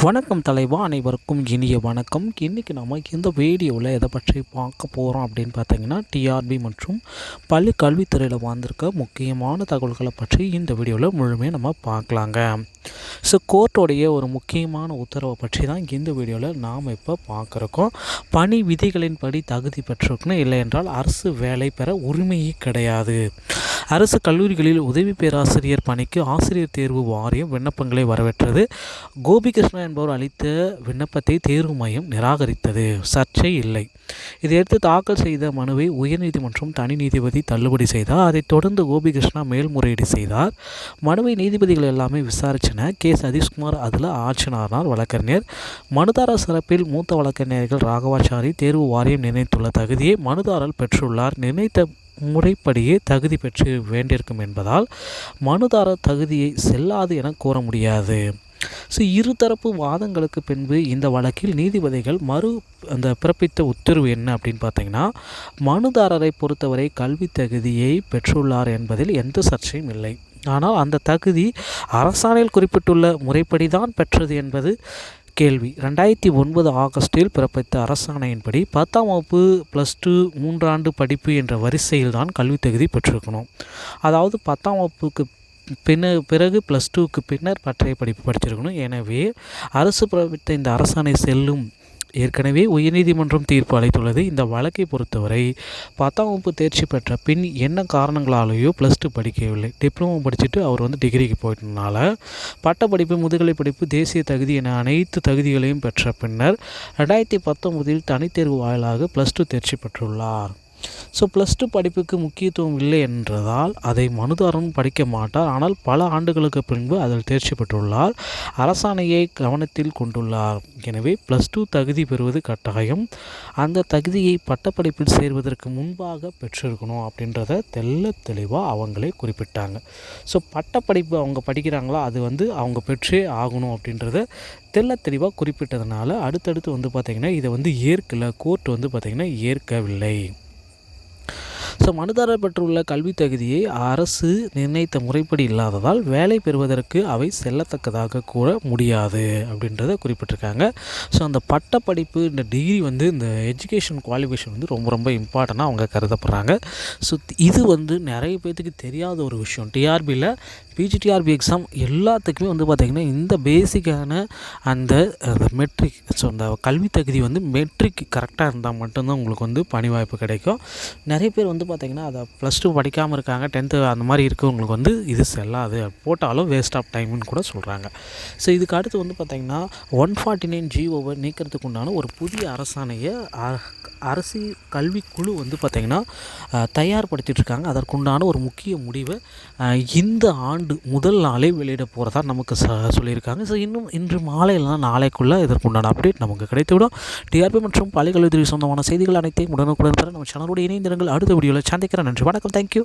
வணக்கம் தலைவா அனைவருக்கும் இனிய வணக்கம். இன்றைக்கி நம்ம இந்த வீடியோவில் எதை பற்றி பார்க்க போகிறோம் அப்படின்னு பார்த்தீங்கன்னா டிஆர்பி மற்றும் பள்ளி கல்வித்துறையில் வாழ்ந்திருக்க முக்கியமான தகவல்களை பற்றி இந்த வீடியோவில் முழுமையாக நம்ம பார்க்கலாங்க. ஸோ கோர்ட்டோடைய ஒரு முக்கியமான உத்தரவை பற்றி தான் இந்த வீடியோவில் நாம் இப்போ பார்க்குறோம். பணி விதிகளின்படி தகுதி பெற்றிருக்கணும் இல்லை என்றால் அரசு வேலை பெற உரிமையே கிடையாது. அரசு கல்லூரிகளில் உதவி பேராசிரியர் பணிக்கு ஆசிரியர் தேர்வு வாரியம் விண்ணப்பங்களை வரவேற்றது. கோபிகிருஷ்ணா என்பவர் அளித்த விண்ணப்பத்தை தேர்வு மையம் நிராகரித்தது. சர்ச்சை இல்லை. இதையடுத்து தாக்கல் செய்த மனுவை உயர்நீதிமன்றம் தனி நீதிபதி தள்ளுபடி செய்தார். அதைத் தொடர்ந்து கோபிகிருஷ்ணா மேல்முறையீடு செய்தார். மனுவை நீதிபதிகள் எல்லாமே விசாரித்தன கே. சதீஷ்குமார் அதில் ஆட்சினார் வழக்கறிஞர். மனுதாரர் சிறப்பில் மூத்த வழக்கறிஞர்கள் ராகவாச்சாரி தேர்வு வாரியம் நிர்ணயித்துள்ள தகுதியை மனுதாரர் பெற்றுள்ளார். நிர்ணயித்த முறைப்படியே தகுதி பெற்று வேண்டியிருக்கும் என்பதால் மனுதாரர் தகுதியை செல்லாது என கூற முடியாது. ஸோ இருதரப்பு வாதங்களுக்கு பின்பு இந்த வழக்கில் நீதிபதிகள் மறு அந்த பிறப்பித்த உத்தரவு என்ன அப்படின்னு பார்த்தீங்கன்னா மனுதாரரை பொறுத்தவரை கல்வி தகுதியை பெற்றுள்ளார் என்பதில் எந்த சர்ச்சையும் இல்லை. ஆனால் அந்த தகுதி அரசாணையில் குறிப்பிட்டுள்ள முறைப்படி தான் பெற்றது என்பது கேள்வி. ரெண்டாயிரத்தி ஒன்பது ஆகஸ்டில் பிறப்பித்த அரசாணையின்படி பத்தாம் வகுப்பு ப்ளஸ் டூ மூன்றாண்டு படிப்பு என்ற வரிசையில் தான் கல்வி தகுதி பெற்றிருக்கணும். அதாவது பத்தாம் வகுப்புக்கு பின்ன பிறகு ப்ளஸ் டூக்கு பின்னர் பற்றைய படிப்பு படிச்சிருக்கணும். எனவே அரசு பிறப்பித்த இந்த அரசாணை செல்லும் ஏற்கனவே உயர்நீதிமன்றம் தீர்ப்பு அளித்துள்ளது. இந்த வழக்கை பொறுத்தவரை பத்தாம் வகுப்பு தேர்ச்சி பெற்ற பின் என்ன காரணங்களாலேயோ ப்ளஸ் டூ படிக்கவில்லை டிப்ளமோ படிச்சுட்டு அவர் வந்து டிகிரிக்கு போயிட்டனால பட்டப்படிப்பு முதுகலை படிப்பு தேசிய தகுதி என அனைத்து தகுதிகளையும் பெற்ற பின்னர் ரெண்டாயிரத்தி பத்தொன்பதில் தனித்தேர்வு வாயிலாக ப்ளஸ் டூ தேர்ச்சி பெற்றுள்ளார். ஸோ ப்ளஸ் டூ படிப்புக்கு முக்கியத்துவம் இல்லை என்றதால் அதை மனுதாரன் படிக்க மாட்டார். ஆனால் பல ஆண்டுகளுக்கு பின்பு அதில் தேர்ச்சி பெற்றுள்ளார். அரசாணையை கவனத்தில் கொண்டுள்ளார். எனவே ப்ளஸ் டூ தகுதி பெறுவது கட்டாயம். அந்த தகுதியை பட்டப்படிப்பில் சேர்வதற்கு முன்பாக பெற்றிருக்கணும் அப்படின்றத தெல்ல தெளிவாக அவங்களே குறிப்பிட்டாங்க. ஸோ பட்டப்படிப்பு அவங்க படிக்கிறாங்களோ? அது வந்து அவங்க பெற்றே ஆகணும் அப்படின்றத தெல்ல தெளிவாக குறிப்பிட்டதுனால அடுத்தடுத்து வந்து பார்த்திங்கன்னா இதை வந்து ஏற்கலை. கோர்ட் வந்து பார்த்திங்கன்னா ஏற்கவில்லை. ஸோ மனுதாரர் பெற்றுள்ள கல்வி தகுதியை அரசு நிர்ணயித்த முறைப்படி இல்லாததால் வேலை பெறுவதற்கு அவை செல்லத்தக்கதாக கூற முடியாது அப்படின்றத குறிப்பிட்டிருக்காங்க. ஸோ அந்த பட்டப்படிப்பு இந்த டிகிரி வந்து இந்த எஜுகேஷன் குவாலிஃபிகேஷன் வந்து ரொம்ப ரொம்ப இம்பார்ட்டண்ட்டாக அவங்க கருதப்படுறாங்க. ஸோ இது வந்து நிறைய பேர்த்துக்கு தெரியாத ஒரு விஷயம். டிஆர்பியில் பிஜிடிஆர்பி எக்ஸாம் எல்லாத்துக்குமே வந்து பார்த்திங்கன்னா இந்த பேசிக்கான அந்த மெட்ரிக் ஸோ அந்த கல்வி தகுதி வந்து மெட்ரிக் கரெக்டாக இருந்தால் மட்டும்தான் உங்களுக்கு வந்து பணி வாய்ப்பு கிடைக்கும். நிறைய பேர் வந்து பார்த்திங்கன்னா அதை ப்ளஸ் டூ படிக்காமல் இருக்காங்க. டென்த்து அந்த மாதிரி இருக்கவங்களுக்கு வந்து இது செல்லாது. போட்டாலும் வேஸ்ட் ஆஃப் டைம்னு கூட சொல்கிறாங்க ஸோ இதுக்கு அடுத்து வந்து பார்த்திங்கன்னா ஒன் ஃபார்ட்டி நைன் ஜிஓவை நீக்கிறதுக்கு உண்டான ஒரு புதிய அரசாணையை அரசு கல்விக்குழு வந்து பார்த்திங்கன்னா தயார்படுத்திகிட்ருக்காங்க அதற்குண்டான ஒரு முக்கிய முடிவை இந்த ஆண்டு முதல் நாளே வெளியிட போகிறதா நமக்கு ச சொல்லியிருக்காங்க. ஸோ இன்னும் இன்று மாலையில் நாளைக்குள்ளே இதற்குண்டான அப்டேட் நமக்கு கிடைத்துவிடும். டிஆர்பி மற்றும் பள்ளிக்கல்வித்துறை சொந்தமான செய்திகள் அனைத்தையும் உடனுக்குடன் தர நம்ம சேனலோடு இணைந்திருங்கள். அடுத்த வீடியோவில் சந்திக்கிறேன் நன்றி வணக்கம் தேங்க்யூ